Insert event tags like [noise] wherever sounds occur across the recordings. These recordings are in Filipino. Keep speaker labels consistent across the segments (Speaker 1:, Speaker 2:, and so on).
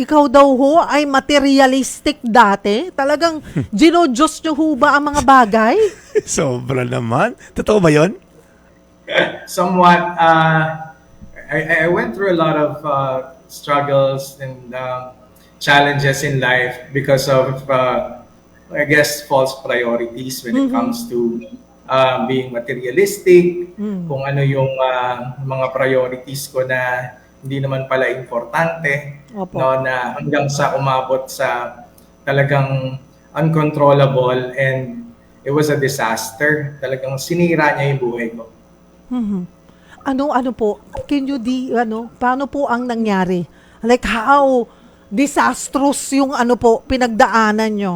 Speaker 1: ikaw daw ho ay materialistic dati? Talagang [laughs] ginodiyos nyo ho ba ang mga bagay? [laughs]
Speaker 2: Sobra naman. Totoo ba yon? [laughs]
Speaker 3: somewhat uh, I, I went through a lot of uh, struggles and um, challenges in life because of uh, I guess false priorities when it comes to uh, being materialistic kung ano yung uh, mga priorities ko na hindi naman pala importante
Speaker 1: Opo.
Speaker 3: no na hanggang sa umabot sa talagang uncontrollable and it was a disaster talagang sinira niya yung buhay ko
Speaker 1: Mhm. Ano ano po? Can you di ano, paano po ang nangyari? Like how disastrous yung ano po pinagdaanan nyo?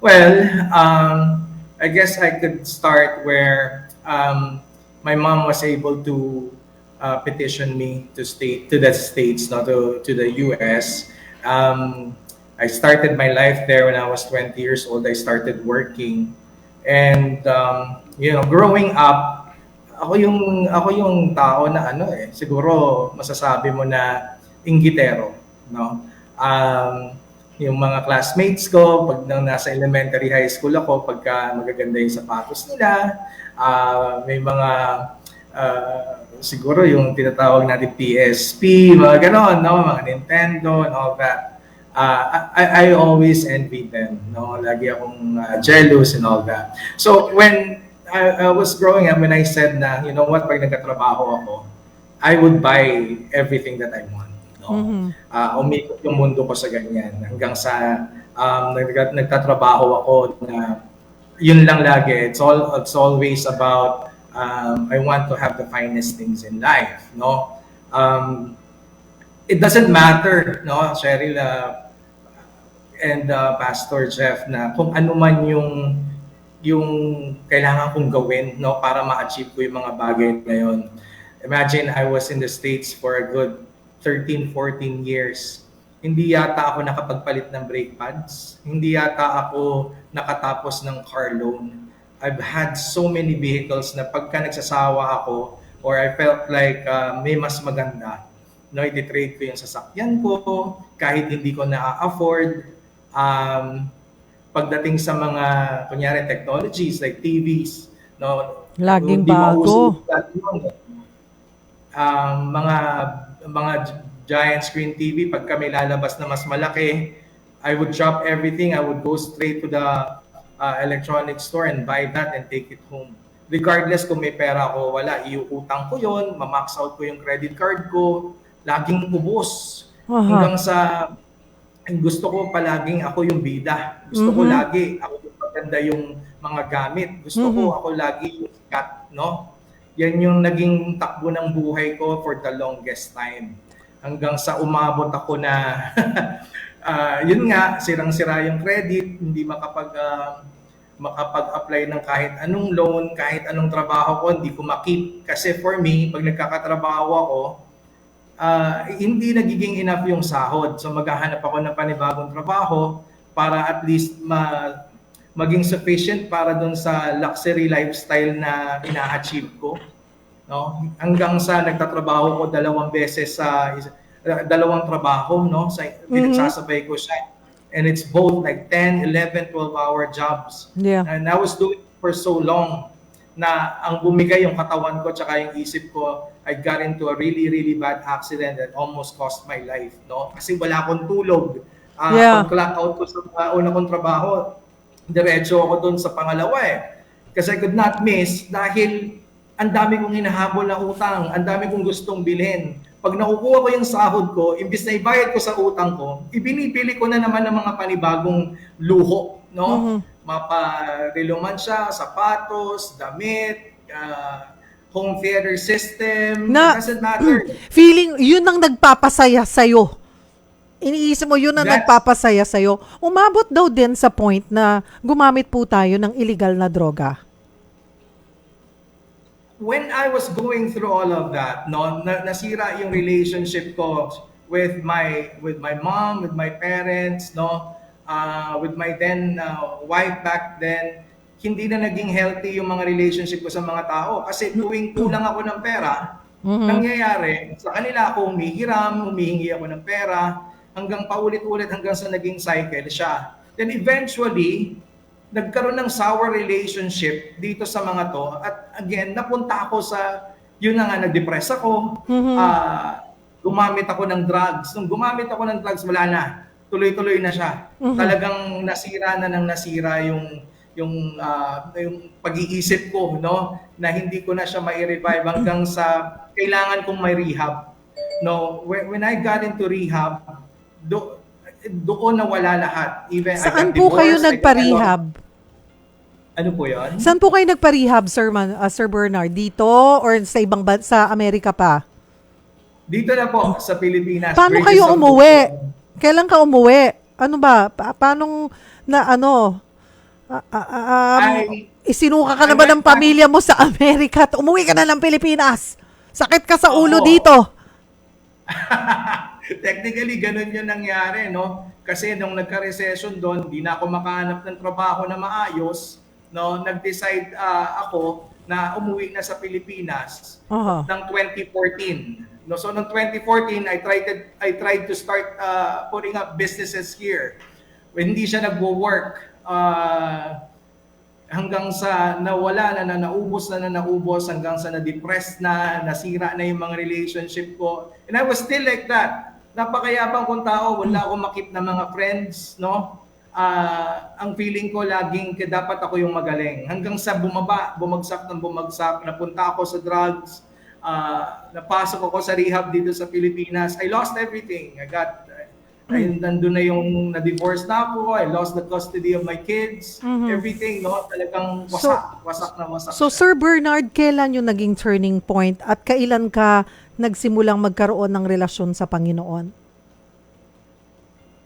Speaker 3: Well, um, I guess I could start where um, my mom was able to uh, petition me to state to the states, not to to the U.S. Um, I started my life there when I was 20 years old. I started working, and um, you know, growing up, ako yung ako yung tao na ano eh, siguro masasabi mo na inggitero, no? Um, yung mga classmates ko, pag nang nasa elementary high school ako, pagka magaganda yung sapatos nila, ah, may mga ah, siguro yung tinatawag natin PSP, mga ganon, no? mga Nintendo and all that. Ah, I, I always envy them. No? Lagi akong ah, jealous and all that. So when I, I was growing up, when I said na, you know what, pag nagkatrabaho ako, I would buy everything that I want. No? Ah, umikot yung mundo ko sa ganyan hanggang sa um, nag- nagtatrabaho ako na yun lang lagi. It's all it's always about um, I want to have the finest things in life, no? Um, it doesn't matter, no, Cheryl uh, and uh, Pastor Jeff na kung ano man yung yung kailangan kong gawin no para ma-achieve ko yung mga bagay na yun. Imagine I was in the States for a good 13, 14 years. Hindi yata ako nakapagpalit ng brake pads. Hindi yata ako nakatapos ng car loan. I've had so many vehicles na pagka nagsasawa ako or I felt like uh, may mas maganda, no, i-trade ko yung sasakyan ko kahit hindi ko na-afford. Um, pagdating sa mga kunyari technologies like TVs, no,
Speaker 1: Laging bago.
Speaker 3: yun. Um, mga mga giant screen TV pag kami lalabas na mas malaki, I would drop everything. I would go straight to the uh, electronic store and buy that and take it home. Regardless kung may pera ako, wala. Iuutang ko yon, mamax out ko yung credit card ko, laging ubos.
Speaker 1: Aha.
Speaker 3: Hanggang sa gusto ko palaging ako yung bida. Gusto ko
Speaker 1: Mhm.
Speaker 3: lagi ako yung maganda yung mga gamit. Gusto ko
Speaker 1: Mhm.
Speaker 3: ako lagi yung sikat, no? Yan yung naging takbo ng buhay ko for the longest time. Hanggang sa umabot ako na, [laughs] ah, yun nga, sirang-sira yung credit, hindi makapag, ah, makapag-apply ng kahit anong loan, kahit anong trabaho ko, hindi ko makip. Kasi for me, pag nagkakatrabaho ako, ah, hindi nagiging enough yung sahod. So maghahanap ako ng panibagong trabaho para at least ma maging sufficient para doon sa luxury lifestyle na ina-achieve ko. No? Hanggang sa nagtatrabaho ko dalawang beses sa uh, dalawang trabaho, no? Sa pinagsasabay ko siya. And it's both like 10, 11, 12 hour jobs.
Speaker 1: Yeah.
Speaker 3: And I was doing it for so long na ang bumigay yung katawan ko tsaka yung isip ko, I got into a really, really bad accident that almost cost my life. No? Kasi wala akong tulog. Ah,
Speaker 1: Yeah.
Speaker 3: Pag clock out ko sa uh, una kong trabaho, diretso ako doon sa pangalawa eh. Kasi I could not miss dahil ang dami kong hinahabol na utang, ang dami kong gustong bilhin. Pag nakukuha ko yung sahod ko, imbis na ibayad ko sa utang ko, ibinibili ko na naman ng mga panibagong luho, no? Maparelo man siya, sapatos, damit, ah, home theater system,
Speaker 1: Na-
Speaker 3: doesn't matter. [clears throat]
Speaker 1: Feeling, yun ang nagpapasaya sa'yo. Iniisip mo yun ang
Speaker 3: Yes.
Speaker 1: nagpapasaya sa'yo. Umabot daw din sa point na gumamit po tayo ng illegal na droga.
Speaker 3: When I was going through all of that, no, na, nasira yung relationship ko with my with my mom, with my parents, no, uh, with my then uh, wife back then. Hindi na naging healthy yung mga relationship ko sa mga tao kasi tuwing kulang ako ng pera,
Speaker 1: Mhm.
Speaker 3: Nangyayari, sa kanila ako humihiram, humihingi ako ng pera, hanggang paulit-ulit hanggang sa naging cycle siya. Then eventually, nagkaroon ng sour relationship dito sa mga to. At again, napunta ako sa, yun na nga, nag-depress ako,
Speaker 1: Mhm.
Speaker 3: ah, gumamit ako ng drugs. Nung gumamit ako ng drugs, wala na. Tuloy-tuloy na siya.
Speaker 1: Mhm.
Speaker 3: Talagang nasira na ng nasira yung yung ah, yung pag-iisip ko no na hindi ko na siya mai-revive hanggang sa kailangan kong may rehab no when, when I got into rehab do, doon na wala lahat even I
Speaker 1: Saan po kayo
Speaker 3: divorced, got-
Speaker 1: nagpa-rehab?
Speaker 3: ano po yon
Speaker 1: Saan po kayo nagpa-rehab, Sir, Man, ah, Sir Bernard? Dito or sa ibang ban- sa Amerika pa?
Speaker 3: dito na po sa Pilipinas
Speaker 1: Paano
Speaker 3: Bridges
Speaker 1: kayo
Speaker 3: of
Speaker 1: umuwi?
Speaker 3: Hope.
Speaker 1: Kailan ka umuwi? Ano ba? Pa- paano na ano? Ah, ah, um,
Speaker 3: Ay-
Speaker 1: isinuka ka na ba ng pamilya mo sa [laughs] Amerika at umuwi ka na ng Pilipinas? Sakit ka sa ulo
Speaker 3: Oo.
Speaker 1: dito. [laughs] [laughs]
Speaker 3: Technically, ganun yung nangyari, no? Kasi nung nagka-recession doon, di na ako makahanap ng trabaho na maayos, no? Nag-decide ah, ako na umuwi na sa Pilipinas
Speaker 1: Aha.
Speaker 3: ng 2014. No, so noong 2014, I tried to, I tried to start uh, putting up businesses here. When hindi siya nagwo-work, uh, hanggang sa nawala na, na naubos na na naubos, hanggang sa na-depressed na, nasira na yung mga relationship ko. And I was still like that. Napakayabang kong tao, wala akong makip na mga friends, no? Ah, ang feeling ko laging dapat ako yung magaling. Hanggang sa bumaba, bumagsak ng bumagsak, napunta ako sa drugs, ah, napasok ako sa rehab dito sa Pilipinas. I lost everything. I got, ay, nandun na yung na-divorce na ako, I lost the custody of my kids,
Speaker 1: Mhm.
Speaker 3: everything, no? Talagang wasak,
Speaker 1: So-
Speaker 3: wasak na wasak.
Speaker 1: So. Sir Bernard, kailan yung naging turning point at kailan ka nagsimulang magkaroon ng relasyon sa Panginoon?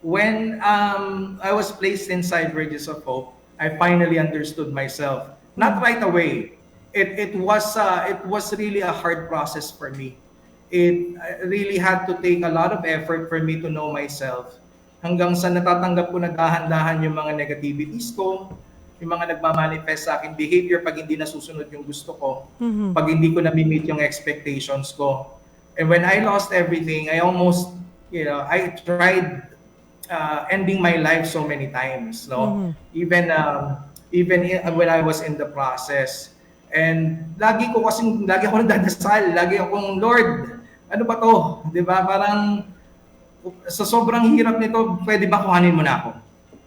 Speaker 3: when um, I was placed inside Bridges of Hope, I finally understood myself. Not right away. It it was uh, it was really a hard process for me. It uh, really had to take a lot of effort for me to know myself. Hanggang sa natatanggap ko na dahan-dahan yung mga negativities ko, yung mga nagmamanifest sa akin behavior pag hindi nasusunod yung gusto ko,
Speaker 1: Mhm.
Speaker 3: pag hindi ko na-meet yung expectations ko. And when I lost everything, I almost, you know, I tried uh, ending my life so many times, no?
Speaker 1: Mhm.
Speaker 3: Even um, even i- when I was in the process. And lagi ko kasing lagi ako [laughs] nagdadasal, lagi akong Lord, ano ba to? 'Di ba? Parang sa sobrang hirap nito, pwede ba kuhanin mo na ako?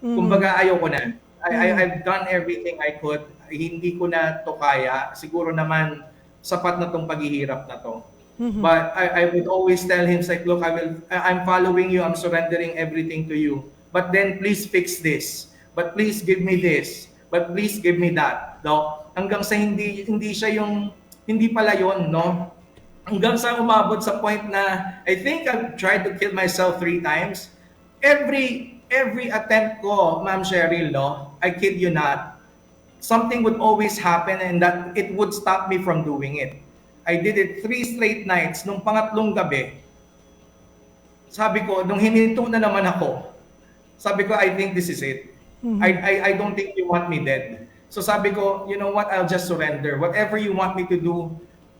Speaker 1: Mhm.
Speaker 3: Kumbaga ayaw ko na. I, I, I've done everything I could. Hindi ko na to kaya. Siguro naman sapat na tong paghihirap na to.
Speaker 1: Mhm.
Speaker 3: But I, I would always tell him, like, look, I will, I'm following you. I'm surrendering everything to you. But then please fix this. But please give me this. But please give me that. No? Hanggang sa hindi hindi siya yung hindi pala yon, no? Hanggang sa umabot sa point na I think I've tried to kill myself three times. Every every attempt ko, Ma'am Cheryl, no? I kid you not. Something would always happen and that it would stop me from doing it. I did it three straight nights. Nung pangatlong gabi, sabi ko, nung hininto na naman ako, sabi ko, I think this is it. I, I, I don't think you want me dead. So sabi ko, you know what, I'll just surrender. Whatever you want me to do,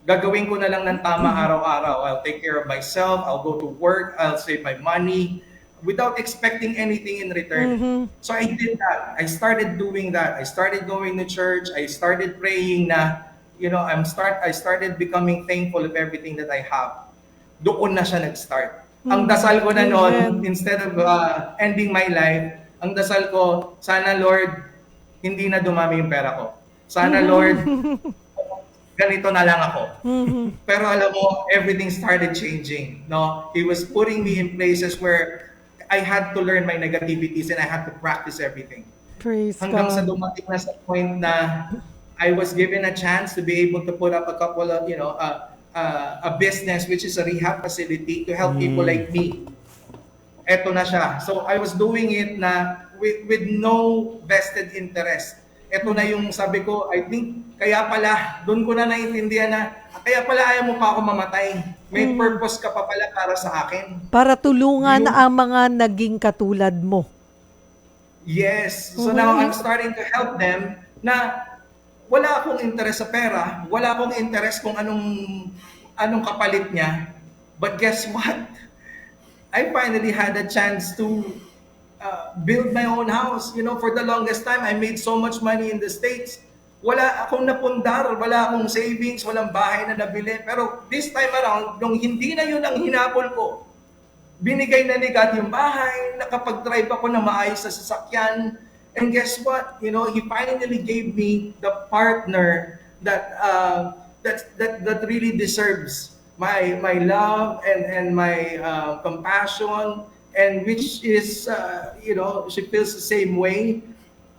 Speaker 3: gagawin ko na lang ng tama araw-araw. I'll take care of myself, I'll go to work, I'll save my money, without expecting anything in return.
Speaker 1: Mhm.
Speaker 3: So I did that. I started doing that. I started going to church. I started praying na, you know, I'm start I started becoming thankful of everything that I have. Doon na siya nag-start. Ang dasal ko na noon, instead of uh, ending my life, ang dasal ko, sana Lord, hindi na dumami yung pera ko. Sana Lord, [laughs] ganito na lang ako.
Speaker 1: Mhm.
Speaker 3: Pero alam mo, everything started changing. No, he was putting me in places where I had to learn my negativities and I had to practice everything.
Speaker 1: Praise
Speaker 3: Hanggang sa
Speaker 1: God.
Speaker 3: dumating na sa point na I was given a chance to be able to put up a couple of, you know, uh, uh, a business which is a rehab facility to help people like me. Eto na siya. So I was doing it na with, with no vested interest. Ito na yung sabi ko, I think, kaya pala, doon ko na naintindihan na, kaya pala ayaw mo pa ako mamatay. May purpose ka pa pala para sa akin.
Speaker 1: Para tulungan
Speaker 3: Yung-
Speaker 1: ang mga naging katulad mo.
Speaker 3: Yes. So now I'm starting to help them na wala akong interest sa pera, wala akong interest kung anong anong kapalit niya. But guess what? I finally had a chance to uh, build my own house. You know, for the longest time, I made so much money in the States. Wala akong napundar, wala akong savings, walang bahay na nabili. Pero this time around, nung hindi na yun ang hinapol ko, binigay na ni God yung bahay, nakapag-drive ako na maayos sa sasakyan. And guess what? You know, He finally gave me the partner that uh, that that that really deserves my my love and and my uh, compassion and which is uh, you know she feels the same way.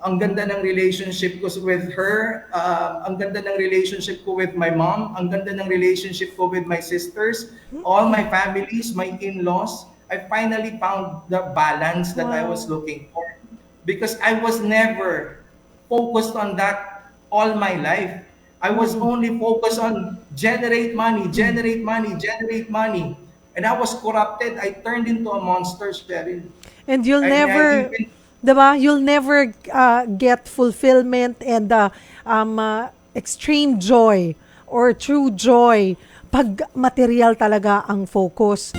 Speaker 3: Ang ganda ng relationship ko with her, uh, ang ganda ng relationship ko with my mom, ang ganda ng relationship ko with my sisters, all my families, my in-laws. I finally found the balance that I was looking for because I was never focused on that all my life. I was only focused on generate money, generate money, generate money. And I was corrupted. I turned into a monster, Cheryl.
Speaker 1: And you'll
Speaker 3: I
Speaker 1: never,
Speaker 3: even-
Speaker 1: 'di ba? You'll never uh, get fulfillment and uh, um, uh, extreme joy or true joy pag material talaga ang focus.